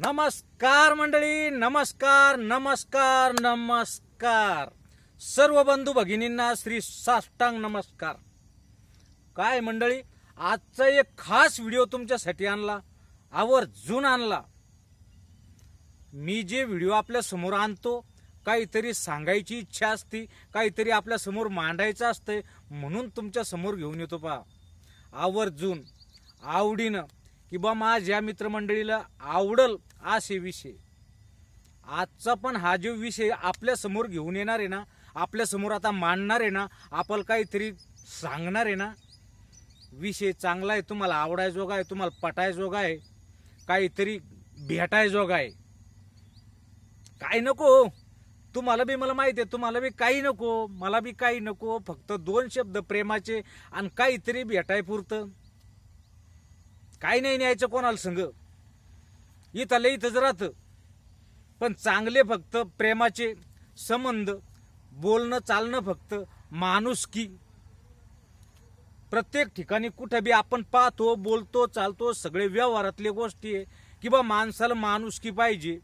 नमस्कार मंडळी नमस्कार नमस्कार नमस्कार. सर्व बंधू भगिनींना श्री साष्टांग नमस्कार. काय मंडळी आजचा एक खास व्हिडिओ तुमच्यासाठी आणला आवर्जून आणला. मी जे व्हिडिओ आपल्यासमोर आणतो काहीतरी सांगायची इच्छा असते काहीतरी आपल्यासमोर मांडायचं असतंय म्हणून तुमच्यासमोर घेऊन येतो पहा. आवर्जून आवडीनं की बा माझ्या मित्रमंडळीला आवडल असे विषय. आजचा पण हा जो विषय आपल्यासमोर घेऊन येणार आहे ना आपल्यासमोर आता मांडणार आहे ना आपण काहीतरी सांगणार आहे ना विषय चांगला आहे तुम्हाला आवडायजोगा आहे तुम्हाला पटायजोगा आहे काहीतरी भेटायजोगा आहे. काय नको हो. तुम्हाला बी मला माहिती आहे तुम्हाला बी काही नको हो. मला बी काही नको हो, फक्त दोन शब्द प्रेमाचे आणि काहीतरी भेटाय पुरतं. काही नाही न्यायचं कोणाला संग. इथं लय इथंच राहतं. पण चांगले फक्त प्रेमाचे संबंध बोलणं चालणं फक्त माणुसकी. प्रत्येक ठिकाणी कुठं बी आपण पाहतो बोलतो चालतो सगळे व्यवहारातले गोष्टी आहे की बा माणसाला माणुसकी पाहिजे.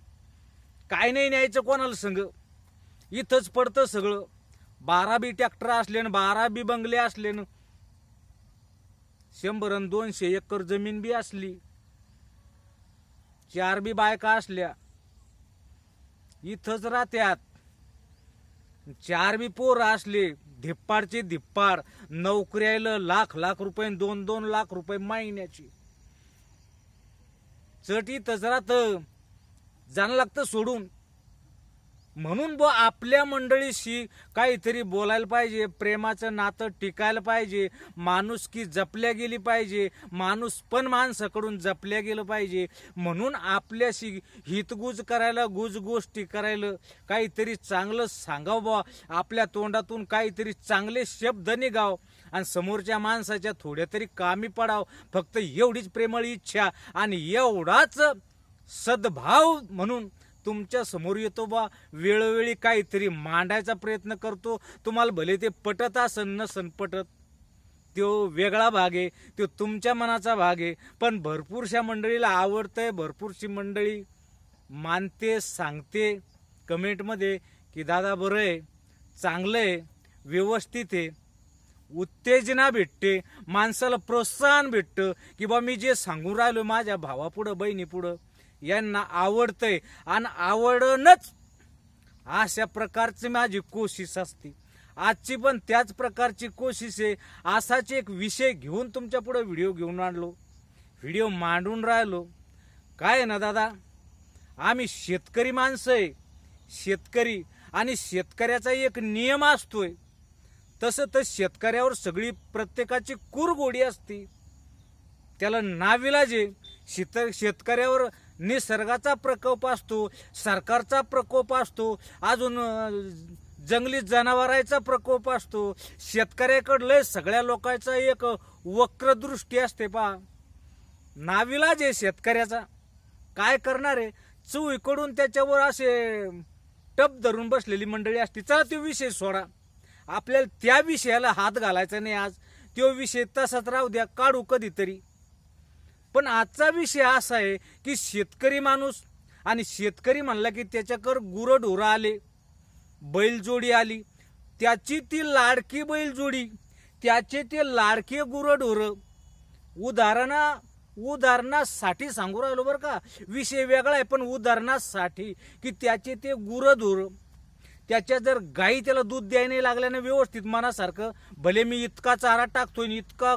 काय नाही न्यायचं कोणाला संग. इथंच पडतं सगळं. बारा बी ट्रॅक्टर असले बारा बी बंगले असले न शंभर आणि दोनशे एकर जमीन बी असली. चार बी बायका असल्या. इथंच राहत्यात. चार बी असले धिप्पाडचे धिप्पाड नोकऱ्याला लाख लाख रुपये दोन दोन लाख रुपये महिन्याची. चट इथंच जाणं लागतं सोडून. म्हणून ब आपल्या मंडळीशी काहीतरी बोलायला पाहिजे प्रेमाचं नातं टिकायला पाहिजे माणुसकी जपल्या गेली पाहिजे माणूस पण माणसाकडून जपल्या गेलं पाहिजे. म्हणून आपल्याशी हितगुज करायला गुज गोष्टी करायला काहीतरी चांगलं सांगावं बा आपल्या तोंडातून काहीतरी चांगले शब्द निघाव आणि समोरच्या माणसाच्या थोड्या तरी कामी पडाव. फक्त एवढीच प्रेमळ इच्छा आणि एवढाच सद्भाव म्हणून तुमच्यासमोर येतो बा. वेळोवेळी काहीतरी मांडायचा प्रयत्न करतो. तुम्हाला भले ते पटत असन नसन पटत तो वेगळा भाग आहे तो तुमच्या मनाचा भाग आहे. पण भरपूरशा मंडळीला आवडतंय भरपूरशी मंडळी मानते सांगते कमेंटमध्ये की दादा बरं आहे चांगलं आहे व्यवस्थित आहे उत्तेजना भेटते माणसाला प्रोत्साहन भेटतं की बा मी जे सांगून राहिलो माझ्या भावापुढं बहिणीपुढं यांना आवडतंय. आणि आवडणच अशा प्रकारची माझी कोशिश असते. आजची पण त्याच प्रकारची कोशिश आहे. असाच एक विषय घेऊन तुमच्यापुढे व्हिडिओ घेऊन आणलो. व्हिडिओ मांडून राहिलो. काय ना दादा? आम्ही शेतकरी माणसं आहे. शेतकरी. आणि शेतकऱ्याचा एक नियम असतोय. तसं तर शेतकऱ्यावर सगळी प्रत्येकाची कुरगोडी असते. त्याला नाविलाजे शेत शेतकऱ्यावर निसर्गाचा प्रकोप असतो सरकारचा प्रकोप असतो अजून जंगली जनावरांचा प्रकोप असतो. शेतकऱ्याकडलं सगळ्या लोकांचा एक वक्रदृष्टी असते पा नाविलाज आहे शेतकऱ्याचा. काय करणार आहे? चुईकडून त्याच्यावर असे टप धरून बसलेली मंडळी असते. चला तो विषय सोडा. आपल्याला त्या विषयाला हात घालायचा नाही आज. तो विषय तसाच राहू द्या. काढू कधीतरी. पण आजचा विषय असा आहे की शेतकरी माणूस आणि शेतकरी म्हणला की त्याच्याकर गुरंढोरं आले बैलजोडी आली त्याची ती लाडकी बैलजोडी त्याचे ते लाडके गुरंढोरं. उदाहरणा उदाहरणासाठी सांगू राहिलो बरं का. विषय वेगळा आहे पण उदाहरणासाठी की त्याचे ते गुरंढोरं त्याच्या जर गाई त्याला दूध द्यायला नाही लागल्यानं व्यवस्थित मनासारखं भले मी इतका चारा टाकतो आणि इतका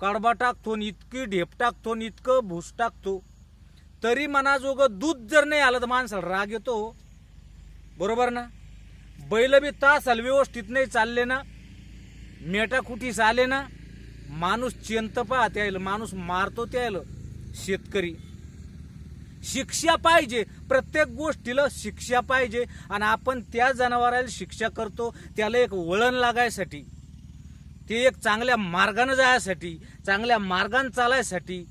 कडबा टाकतो आणि इतकी ढेप टाकतो आणि इतकं भूस टाकतो. तरी मनाजोगं दूध जर नाही आलं तर माणसाला राग येतो हो. बरोबर ना? बैल बी तासाल व्यवस्थित नाही चालले ना. मेटाखुटीस आले ना. माणूस चिंत पाहत यायला माणूस मारतो त्याला शेतकरी. शिक्षा पाहिजे प्रत्येक गोष्टीला शिक्षा पाहिजे. आणि आपण त्या जनावराला शिक्षा करतो त्याला एक वळण लागायसाठी. ते एक चांगल्या मार्गानं जायसाठी चांगल्या मार्गानं चालायसाठी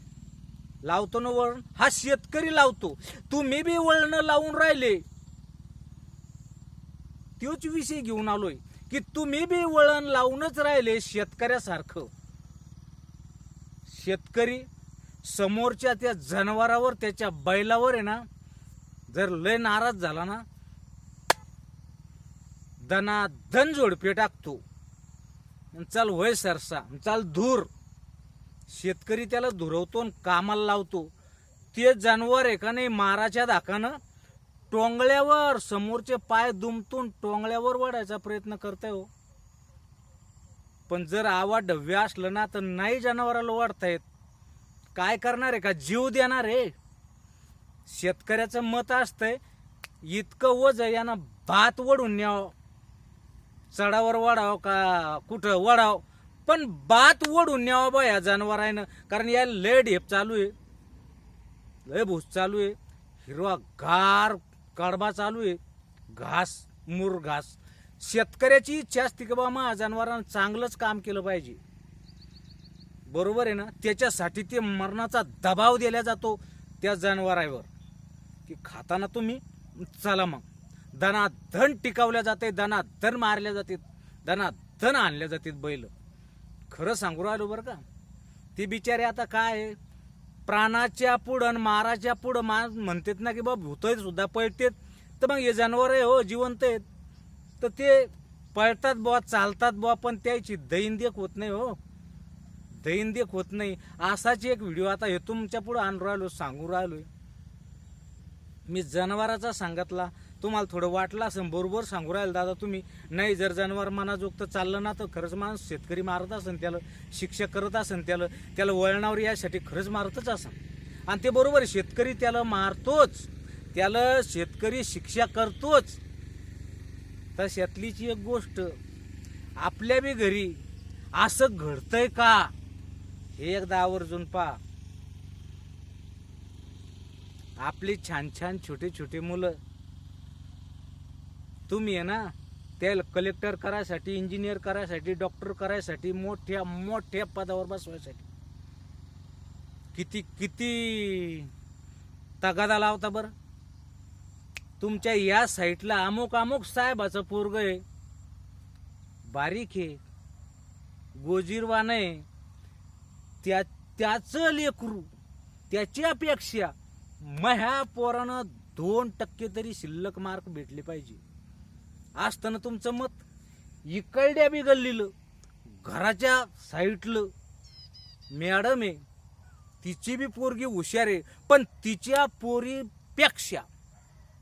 लावतो ना वळण? हा शेतकरी लावतो. तुम्ही बी वळण लावून राहिले. तोच विषय घेऊन आलोय की तुम्ही बी वळण लावूनच राहिले शेतकऱ्यासारखं. शेतकरी समोरच्या त्या जनावरावर त्याच्या बैलावर आहे ना जर लय नाराज झाला ना दना धन जोडपे टाकतो. चाल वय सरसा चाल धूर. शेतकरी त्याला धुरवतो आणि कामाला लावतो. ते जनावर एकाने नाही माराच्या धाकानं टोंगळ्यावर समोरचे पाय दुमतून टोंगळ्यावर वाढायचा प्रयत्न करताय हो. पण जर आवा डव्या असलं ना तर नाही जनावराला वाढता येत. काय करणार आहे का? जीव देणार आहे. शेतकऱ्याचं मत असतंय इतकं वज आहे यानं भात वडून न्यावं. चढावर वाढाव का कुठं वाढाव पण बात ओढून न्यावा बा या जनावरानं कारण या लय ढेप चालू आहे. लय भूस चालू आहे. हिरवा गार कडबा चालू आहे. घास मूर घास. शेतकऱ्याची इच्छा असते की बा मा जनावरांना चांगलंच काम केलं पाहिजे. बरोबर आहे ना? त्याच्यासाठी ते मरणाचा दबाव दिला जातो त्या जनावरावर की खाताना तुम्ही चला मग. दना धन टिकावल्या जाते दना धन मारल्या जाते दना धन आणल्या जातात बैल. खरं सांगू राहिलो बरं का? ती बिचारे आता काय? आहे? प्राणाच्या पुढं आणि माराच्या पुढं मा म्हणतात ना की बाबा भूतय सुद्धा पळतेत. तर मग हे जनावर आहे हो जिवंत आहेत. तर ते पळतात बुवा चालतात बुवा पण त्याची दैनदेख होत नाही हो. दैनदेख होत नाही. असाच एक व्हिडिओ आता हे तुमच्या पुढं आणून राहिलो सांगू राहिलो मी जनावराचा सांगितला तुम्हाला थोडं वाटलं असं बरोबर सांगू राहील दादा तुम्ही. नाही जर जनावर मनाजोगत चाललं ना तर खरंच माणूस शेतकरी मारत असन त्याला शिक्षा करत असन त्याला त्याला वळणावर यासाठी खरंच मारतच असन आणि ते बरोबर शेतकरी त्याला मारतोच. त्याला शेतकरी शिक्षा करतोच. तशातलीची एक गोष्ट आपल्या बी घरी असं घडतंय का? हे एकदा आवर्जून पहा. आपली छान छान छोटे छोटे मुलं तुम्ही आहे ना त्या कलेक्टर करायसाठी इंजिनियर करायसाठी डॉक्टर करायसाठी मोठ्या मोठ्या पदावर बसवायसाठी. किती किती तगादा लावता बरं. तुमच्या या साईटला अमुक अमुक साहेबाचं पोरग आहे. बारीक आहे. गोजीरवान आहे. त्या त्याचं लेकरू त्याची अपेक्षा ह्या पोरानं दोन टक्के तरी शिल्लक मार्क भेटले पाहिजे. असताना तुमचं मत इकडल्या बी गल्लीलं घराच्या साईटलं. मॅडम आहे तिची बी पोरगी हुशार आहे पण तिच्या पोरीपेक्षा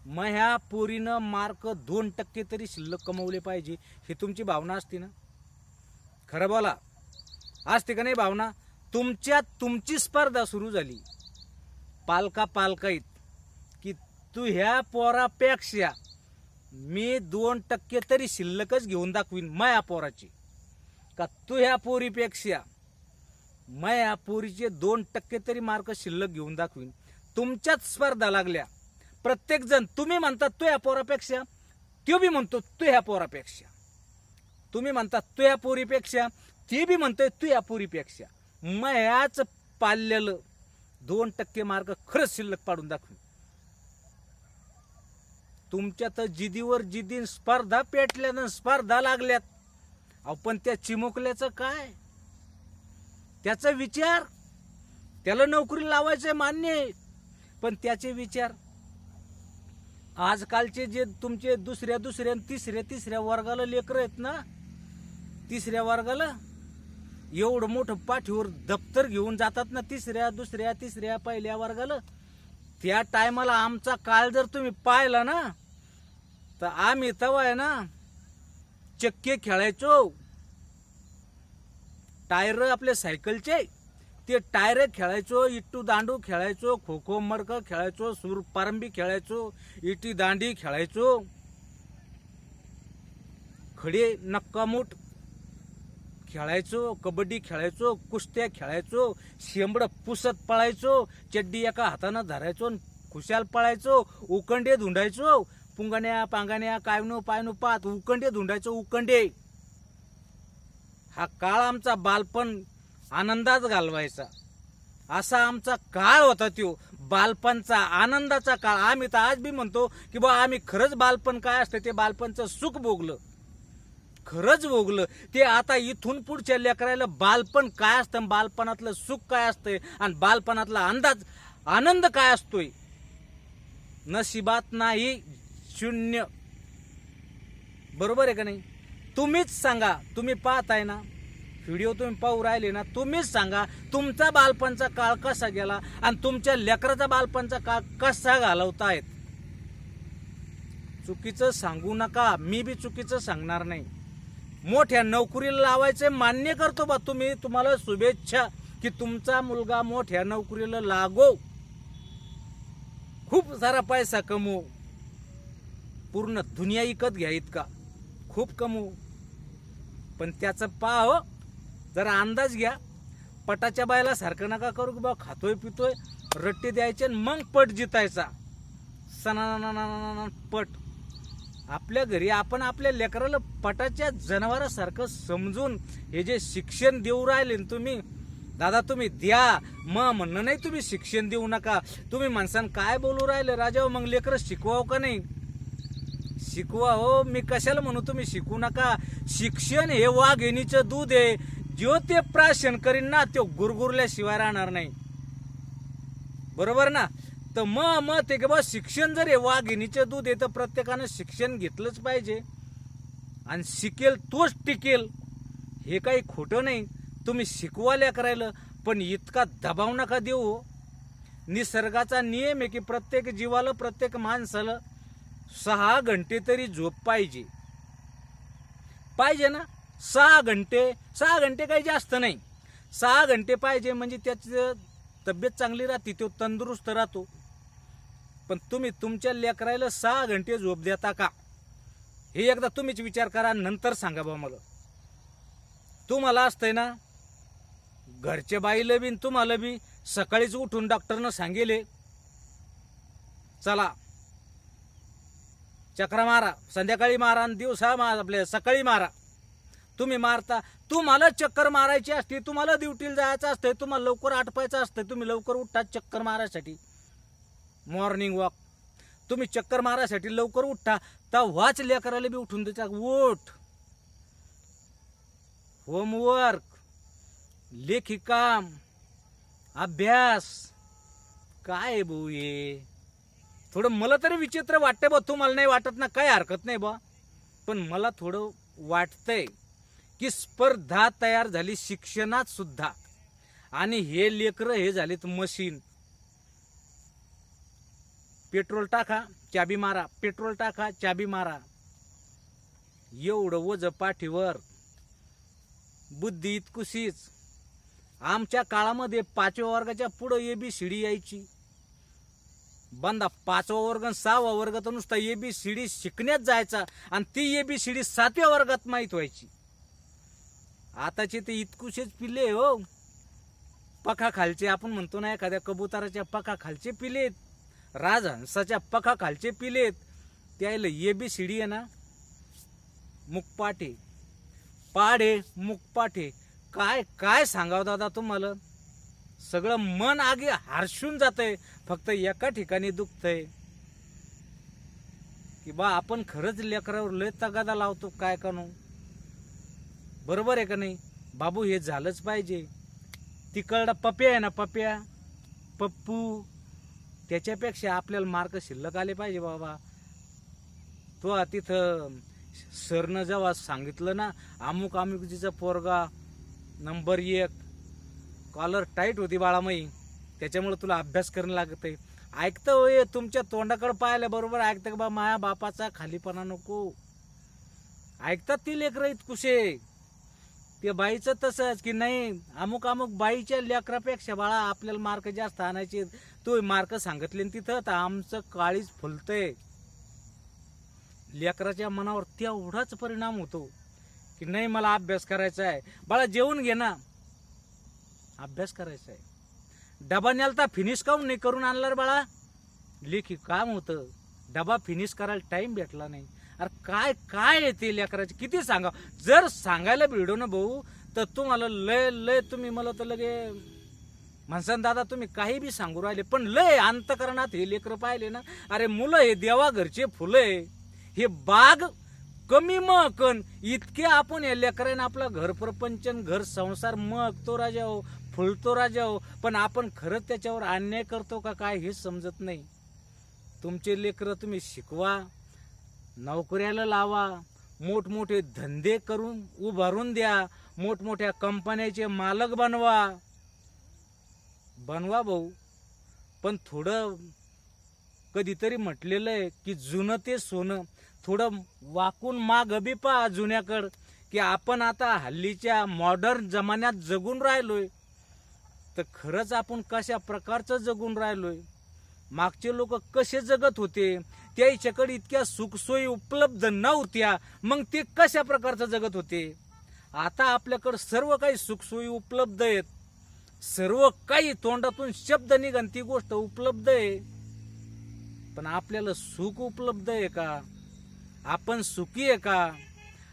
मग ह्या पोरीनं मार्क दोन टक्के तरी शिल्लक कमवले पाहिजे ही तुमची भावना असते ना? खरं बोला. असते का नाही भावना? तुमच्यात तुमची स्पर्धा सुरू झाली. पालका पालकाईत की तू ह्या पोरापेक्षा मी दोन टक्के तरी शिल्लकच घेऊन दाखवीन माया पोराची. का तू ह्या पोरीपेक्षा माया पोरीचे दोन टक्के तरी मार्क शिल्लक घेऊन दाखवीन. तुमच्याच स्पर्धा लागल्या. प्रत्येक जण तुम्ही म्हणता तू ह्या पोरापेक्षा तो बी म्हणतो तू ह्या पोरापेक्षा. तुम्ही म्हणता तू ह्या पोरीपेक्षा ती बी म्हणतोय तू ह्या पोरीपेक्षा. मयाच पाललेलं दोन टक्के मार्क खरंच शिल्लक पाडून दाखवीन. तुमच्या तर जिदीवर जिदीन स्पर्धा पेटल्यानं स्पर्धा लागल्यात. अहो पण त्या चिमुकल्याचं काय? त्याचा विचार? त्याला नोकरी लावायचं मान्य आहे. पण त्याचे विचार? आजकालचे जे तुमचे दुसऱ्या दुसऱ्या आणि तिसऱ्या तिसऱ्या वर्गाला लेकर आहेत ना तिसऱ्या वर्गाला एवढं मोठं पाठीवर दप्तर घेऊन जातात ना तिसऱ्या दुसऱ्या तिसऱ्या पहिल्या वर्गाला. त्या टायमाला आमचा काळ जर तुम्ही पाहिला ना तर आम्ही तवा आहे ना चक्के खेळायचो. टायर आपले सायकलचे ते टायर खेळायचो इट्टू दांडू खेळायचो खो खो मडक खेळायचो सूर पारंबी खेळायचो इटी दांडी खेळायचो. खडे नक्कामूट खेळायचो कबड्डी खेळायचो कुस्त्या खेळायचो शेंबड पुसत पळायचो चड्डी एका हातानं धरायचो खुशाल पळायचो उकंडे धुंडायचो पुंगण्या पांगण्या कायनो पायनो पात उकंडे धुंडायचं उकंडे. हा काळ आमचा बालपण आनंदात घालवायचा. असा आमचा काळ होता तो बालपणचा आनंदाचा काळ. आम्ही तर आज बी म्हणतो की बा आम्ही खरंच बालपण काय असतं? ते बालपणचं सुख भोगलं. खरंच भोगलं. ते आता इथून पुढच्या लेकरायला बालपण काय असतं? बालपणातलं सुख काय असतंय? आणि बालपणातला अंदाज आनंद काय असतोय? नशिबात नाही शून्य. बरोबर आहे का नाही? तुम्हीच सांगा तुम्ही पाहताय ना? व्हिडिओ तुम्ही पाहू राहिले ना तुम्हीच सांगा तुमचा बालपणचा काळ कसा गेला आणि तुमच्या लेकराचा बालपणचा काळ कसा घालवतायत? चुकीचं सांगू नका मी बी चुकीचं सांगणार नाही. मोठ्या नोकरीला लावायचे मान्य करतो बा तुम्ही. तुम्हाला शुभेच्छा की तुमचा मुलगा मोठ्या नोकरीला लागो. खूप सारा पैसा कमवू. पूर्ण दुनिया इकत घ्या इतका. खूप कमवू. पण त्याचं पाह हो. जरा अंदाज घ्या. पटाच्या बायला सारखं नका करू की बा खातोय पितोय रट्टी द्यायचे आणि मग पट जितायचा. सणाना पट. आपल्या घरी आपण आपल्या लेकराला पटाच्या जनावरासारखं समजून हे जे शिक्षण देऊ राहिले तुम्ही दादा तुम्ही द्या. मग म्हणणं नाही तुम्ही शिक्षण देऊ नका. तुम्ही माणसानं काय बोलू राहिले? राजा मग लेकरं शिकवावं का नाही? शिकवा हो. मी कशाला म्हणू? तुम्ही शिकू नका. शिक्षण हे वाघिणीचं दूध आहे. जो ते प्राशन करीन ना तो गुरगुरल्याशिवाय राहणार नाही. बरोबर ना? तर मग मग ते की बा शिक्षण जर हे वाघिणीचं दूध आहे तर प्रत्येकानं शिक्षण घेतलंच पाहिजे. आणि शिकेल तोच टिकेल. हे काही खोटं नाही. तुम्ही शिकवाल्या करायला पण इतका दबाव नका देऊ हो. निसर्गाचा नियम आहे की प्रत्येक जीवाला प्रत्येक माणसाला सहा घंटे तरी झोप पाहिजे. पाहिजे ना? सहा घंटे सहा घंटे काही जास्त नाही. सहा घंटे पाहिजे म्हणजे त्याची तब्येत चांगली राहते तो तंदुरुस्त राहतो. पण तुम्ही तुमच्या लेकरायला सहा घंटे झोप देता का? हे एकदा तुम्हीच विचार करा नंतर सांगा बा मला तुम्हाला असतंय ना घरच्या बाईला बी तुम्हाला बी सकाळीच उठून डॉक्टरनं सांगेले. चला. चक्रा मारा संध्याकाळी मारा आणि दिवसा मारा आपल्या सकाळी मारा. तुम्ही मारता तुम्हाला चक्कर मारायची असते तुम्हाला ड्युटीला जायचं असतंय तुम्हाला लवकर आटपायचं असतंय तुम्ही लवकर उठता चक्कर मारायसाठी. मॉर्निंग वॉक तुम्ही चक्कर मारायसाठी लवकर उठता तेव्हाच लेकराला बी उठून देता उठ. होमवर्क लेखी काम. अभ्यास. काय भाऊ ये थोडं मला तरी विचित्र वाटतंय बा तुम्हाला नाही वाटत ना काही हरकत नाही बा. पण मला थोडं वाटतंय की स्पर्धा तयार झाली शिक्षणात सुद्धा. आणि हे लेकरं हे झालेत मशीन पेट्रोल टाका चाबी मारा पेट्रोल टाका चाबी मारा. एवढं वज पाठीवर. बुद्धी इतकुशीच. आमच्या काळामध्ये पाचव्या वर्गाच्या पुढं ए बी सी डी यायची. बंदा पाचवा वर्ग आणि सहावा वर्ग तर नुसता ए बी सी डी शिकण्यात जायचा आणि ती ए बी सी डी सातव्या वर्गात माहीत व्हायची. आताचे ते इतकुशेच पिल्ले हो. पखा खालचे आपण म्हणतो ना एखाद्या कबुतराच्या पखा खालचे पिलेत. राजहंसाच्या पखा खालचे पिलेत. त्याला ए बी सी डी आहे ना मुकपाटे पाडे मुकपाटे काय काय सांगावं दादा तुम्हाला? सगळं मन आगी हारशून जातंय. फक्त एका ठिकाणी दुखतंय. की बा आपण खरंच लेकरावर लय तगादा लावतो काय करू? बरोबर आहे का नाही? बाबू हे झालंच पाहिजे. तिकडं पप्या आहे ना पप्या. पप्पू. त्याच्यापेक्षा आपल्याला मार्क शिल्लक आले पाहिजे बाबा. तो तिथं सरनं जेव्हा सांगितलं ना अमुक अमुकजीचा पोरगा नंबर एक कॉलर टाईट होती बाळामाई. त्याच्यामुळे तुला अभ्यास करणं लागत आहे ऐकतं होय तुमच्या तोंडाकडं पाहिल्या बरोबर ऐकतं का बा? माया बापाचा खालीपणा नको. ऐकतात ती लेकरं इतकुशे. ते बाईचं तसंच की नाही अमुक अमुक बाईच्या लेकरापेक्षा बाळा आपल्याला मार्क जास्त आणायचे. तू मार्क सांगितले तिथं तर आमचं काळीच फुलतंय. लेकराच्या मनावर तेवढाच परिणाम होतो. की नाही मला अभ्यास करायचा आहे बाळा जेवून घे ना. अभ्यास करायचा आहे. डबा नेलता फिनिश काऊन नाही करून आणला रे बाळा? लेखी काम होतं. डबा फिनिश करायला टाईम भेटला नाही. अरे काय काय येते लेकराचे? किती सांगा? जर सांगायला भिडो ना भाऊ तर तुम्हाला लय लय तुम्ही मला तर लगे म्हणसान दादा तुम्ही काही बी सांगू राहिले पण लय अंतकरणात हे लेकरं पाहिले ना. अरे मुलं हे देवा घरचे फुलं आहे. हे बाग कमी मकन इतके आपण या लेकरांना आपला घर प्रपंचन घर संसार मग तो राजा हो. फुलतो राजा हो. पण आपण खरंच त्याच्यावर अन्याय करतो का काय हे समजत नाही. तुमचे लेकरं तुम्ही शिकवा नोकऱ्याला लावा मोठमोठे धंदे करून उभारून द्या मोठमोठ्या कंपन्याचे मालक बनवा. बनवा भाऊ. पण थोडं कधीतरी म्हटलेलं आहे की जुनं ते सोनं थोडं वाकून माग बी पहा जुन्याकड की आपण आता हल्लीच्या मॉडर्न जमान्यात जगून राहिलोय. तर खरंच आपण कशा प्रकारचं जगून राहिलोय? मागचे लोक कसे जगत होते? त्याच्याकडे इतक्या सुखसोयी उपलब्ध नव्हत्या. मग ते कशा प्रकारचं जगत होते? आता आपल्याकडं सर्व काही सुखसोयी उपलब्ध आहेत. सर्व काही तोंडातून शब्द निघन ती गोष्ट उपलब्ध आहे. पण आपल्याला सुख उपलब्ध आहे का? आपण सुखी आहे का?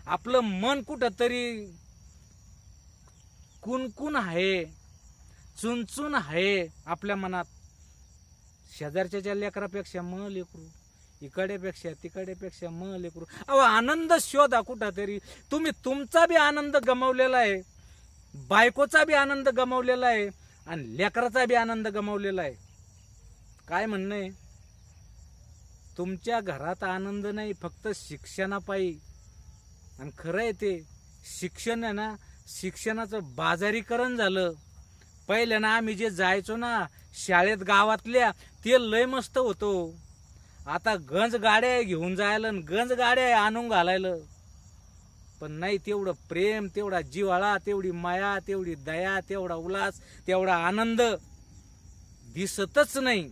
आपलं मन कुठं तरी कुणकुण आहे? चुनचुन आहे आपल्या मनात. शेजारच्या लेकरापेक्षा म लेकरू इकडेपेक्षा तिकडेपेक्षा म लेकरू. अहो आनंद शोधा कुठं तरी तुम्ही तुमचा बी आनंद गमावलेला आहे बायकोचा बी आनंद गमावलेला आहे आणि लेकराचा बी आनंद गमावलेला आहे. काय म्हणणं आहे? तुमच्या घरात आनंद नाही फक्त शिक्षणापायी आणि खरं आहे ते शिक्षण आहे ना शिक्षणाचं बाजारीकरण झालं. पहिले ना आम्ही जे जायचो ना शाळेत गावातल्या ते लय मस्त होतो. आता गंज गाड्या घेऊन जायला आणि गंज गाड्या आणून घालायला. पण नाही तेवढं प्रेम तेवढा जिव्हाळा तेवढी माया तेवढी दया तेवढा उल्हास तेवढा आनंद दिसतच नाही.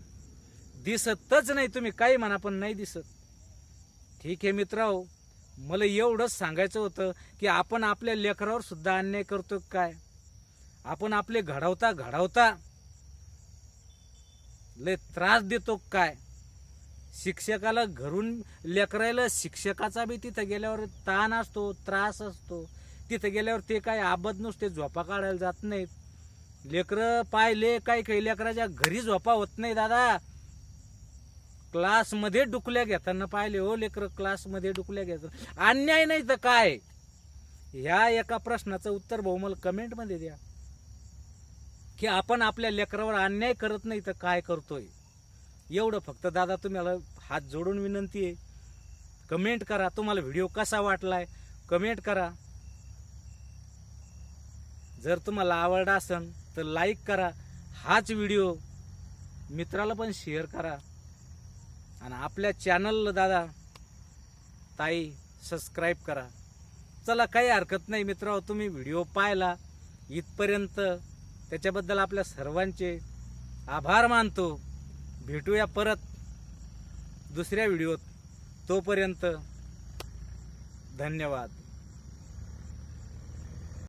दिसतच नाही तुम्ही काही म्हणा पण नाही दिसत. ठीक आहे मित्रांनो मला एवढंच सांगायचं होतं की आपण आपल्या लेकरावर सुद्धा अन्याय करतो काय? आपण आपले घडवता घडवता लय त्रास देतो काय? शिक्षकाला घरून लेकरायला शिक्षकाचा बी तिथं गेल्यावर ताण असतो त्रास असतो. तिथं गेल्यावर ते काय आबद नुसते झोपा काढायला जात नाहीत. लेकरं पाहिले काही काही लेकराच्या घरी झोपा होत नाही दादा. क्लासमध्ये डुकल्या घेताना पाहिले हो लेकर क्लासमध्ये डुकल्या घेतात अन्याय नाही तर काय? ह्या एका प्रश्नाचं उत्तर भाऊ मला कमेंटमध्ये द्या. की आपण आपल्या लेकरावर अन्याय करत नाही तर काय करतोय? एवढं फक्त दादा तुम्हाला हात जोडून विनंती आहे. कमेंट करा. तुम्हाला व्हिडिओ कसा वाटलाय? कमेंट करा. जर तुम्हाला आवडला असेल तर लाईक करा. हाच व्हिडिओ मित्राला पण शेअर करा. आणि आपल्या चॅनलला दादा ताई सबस्क्राईब करा. चला काही हरकत नाही मित्र तुम्ही व्हिडिओ पाहिला. इथपर्यंत त्याच्याबद्दल आपल्या सर्वांचे आभार मानतो. भेटूया परत दुसऱ्या व्हिडिओत. तोपर्यंत धन्यवाद.